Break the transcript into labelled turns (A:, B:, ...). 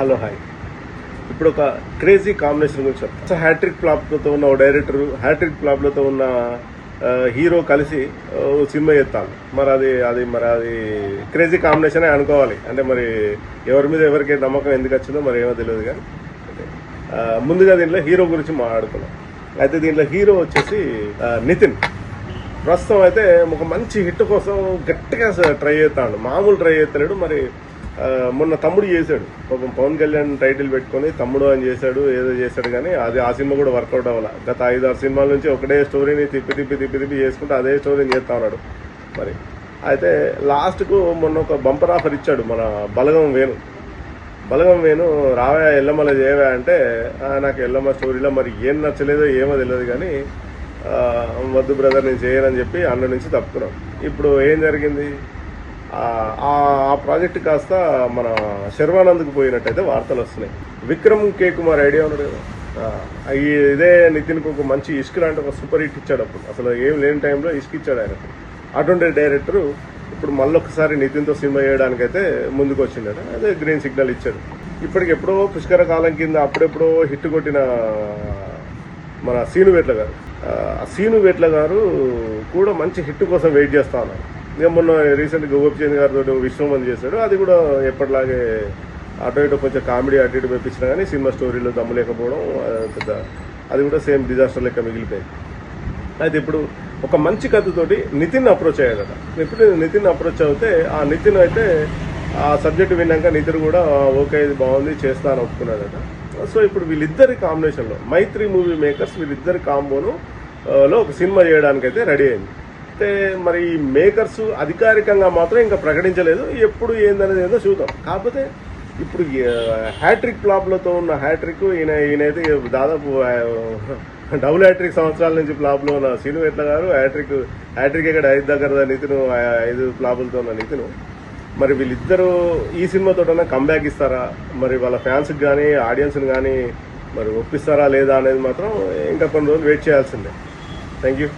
A: Hello hi. ఇప్పుడు ఒక crazy combination గురించి చెప్తా. హ్యాట్రిక్ ఫ్లాప్లతో ఉన్న ఓ డైరెక్టర్ హ్యాట్రిక్ ఫ్లాప్లతో ఉన్న హీరో కలిసి సినిమా చేస్తాను. మరి అది అది మరి అది క్రేజీ కాంబినేషన్ అనుకోవాలి. అంటే మరి ఎవరి మీద ఎవరికి నమ్మకం ఎందుకు వచ్చిందో మరి ఏమో తెలియదు కానీ ముందుగా దీంట్లో హీరో గురించి మాట్లాడుకున్నాం అయితే దీంట్లో హీరో వచ్చేసి నితిన్. ప్రస్తుతం అయితే ఒక మంచి హిట్ కోసం గట్టిగా ట్రై చేస్తాడు. మామూలు ట్రై చేస్తలేడు మరి మొన్న తమ్ముడు చేశాడు. పాపం పవన్ కళ్యాణ్ టైటిల్ పెట్టుకొని తమ్ముడు అని చేశాడు ఏదో చేశాడు కానీ అది ఆ సినిమా కూడా వర్కౌట్ అవ్వాలి. గత ఐదు ఆరు సినిమాల నుంచి ఒకటే స్టోరీని తిప్పి తిప్పి తిప్పి తిప్పి చేసుకుంటూ అదే స్టోరీని చేస్తా ఉన్నాడు. మరి అయితే లాస్ట్కు మొన్న ఒక బంపర్ ఆఫర్ ఇచ్చాడు మన బలగం వేణు. బలగం వేణు రావా ఎల్లమ్మల చేయవా? అంటే నాకు ఎల్లమ్మ స్టోరీలో మరి ఏం నచ్చలేదో ఏమో తెలియదు కానీ వద్దు బ్రదర్ నేను చేయనని చెప్పి అన్న నుంచి తప్పుకున్నాం. ఇప్పుడు ఏం జరిగింది? ఆ ఆ ప్రాజెక్ట్ కాస్త మన శర్వానంద్కి పోయినట్టయితే వార్తలు వస్తున్నాయి. విక్రమ్ కే కుమార్ ఐడియా ఉన్నాడు కదా? ఇదే నితిన్కు ఒక మంచి ఇష్క్ లాంటి ఒక సూపర్ హిట్ ఇచ్చాడు అప్పుడు. అసలు ఏం లేని టైంలో ఇష్క్ ఇచ్చాడు ఆయన. అటువంటి డైరెక్టర్ ఇప్పుడు మళ్ళొకసారి నితిన్తో సినిమా చేయడానికైతే ముందుకు వచ్చిండట అదే గ్రీన్ సిగ్నల్ ఇచ్చాడు. ఇప్పటికి ఎప్పుడో పుష్కర కాలం కింద అప్పుడెప్పుడో హిట్ కొట్టిన మన సీను వేట్ల గారు. ఆ సీను వేట్ల గారు కూడా మంచి హిట్ కోసం వెయిట్ చేస్తా ఉన్నారు. ఇక మొన్న రీసెంట్గా గోపిచంద్ గారితో విశ్వమని చేశాడు. అది కూడా ఎప్పటిలాగే అటు ఇటు కొంచెం కామెడీ అటు ఇటు పెంపించినా కానీ సినిమా స్టోరీలో దమ్ము లేకపోవడం పెద్ద అది కూడా సేమ్ డిజాస్టర్ లెక్క మిగిలిపోయింది. అయితే ఇప్పుడు ఒక మంచి కథతోటి నితిన్ అప్రోచ్ అయ్యాడట. ఇప్పుడు నితిన్ అప్రోచ్ అవుతే ఆ నితిన్ అయితే ఆ సబ్జెక్ట్ విన్నాక నితిన్ కూడా ఓకే ఇది బాగుంది చేస్తాను ఒప్పుకున్నాడట. సో ఇప్పుడు వీళ్ళిద్దరి కాంబినేషన్లో మైత్రి మూవీ మేకర్స్ వీళ్ళిద్దరి కాంబోను లో ఒక సినిమా చేయడానికైతే రెడీ అయింది. అయితే మరి ఈ మేకర్స్ అధికారికంగా మాత్రం ఇంకా ప్రకటించలేదు. ఎప్పుడు ఏందనేది ఏందో చూద్దాం. కాకపోతే ఇప్పుడు హ్యాట్రిక్ ఫ్లాప్లతో ఉన్న హ్యాట్రిక్ ఈయన ఈయనైతే దాదాపు డబుల్ హ్యాట్రిక్ సంవత్సరాల నుంచి ఫ్లాప్లో ఉన్న సీను ఎట్ల గారు హ్యాట్రిక్ హ్యాట్రిక్ ఇక్కడ ఐదు దగ్గర నితిను ఆ, ఐదు ఫ్లాపులతో ఉన్న నితిను. మరి వీళ్ళిద్దరూ ఈ సినిమాతోటైనా కంబ్యాక్ ఇస్తారా? మరి వాళ్ళ ఫ్యాన్స్కి కానీ ఆడియన్స్ని కానీ మరి ఒప్పిస్తారా లేదా అనేది మాత్రం ఇంకా కొన్ని రోజులు వెయిట్ చేయాల్సిందే. Thank you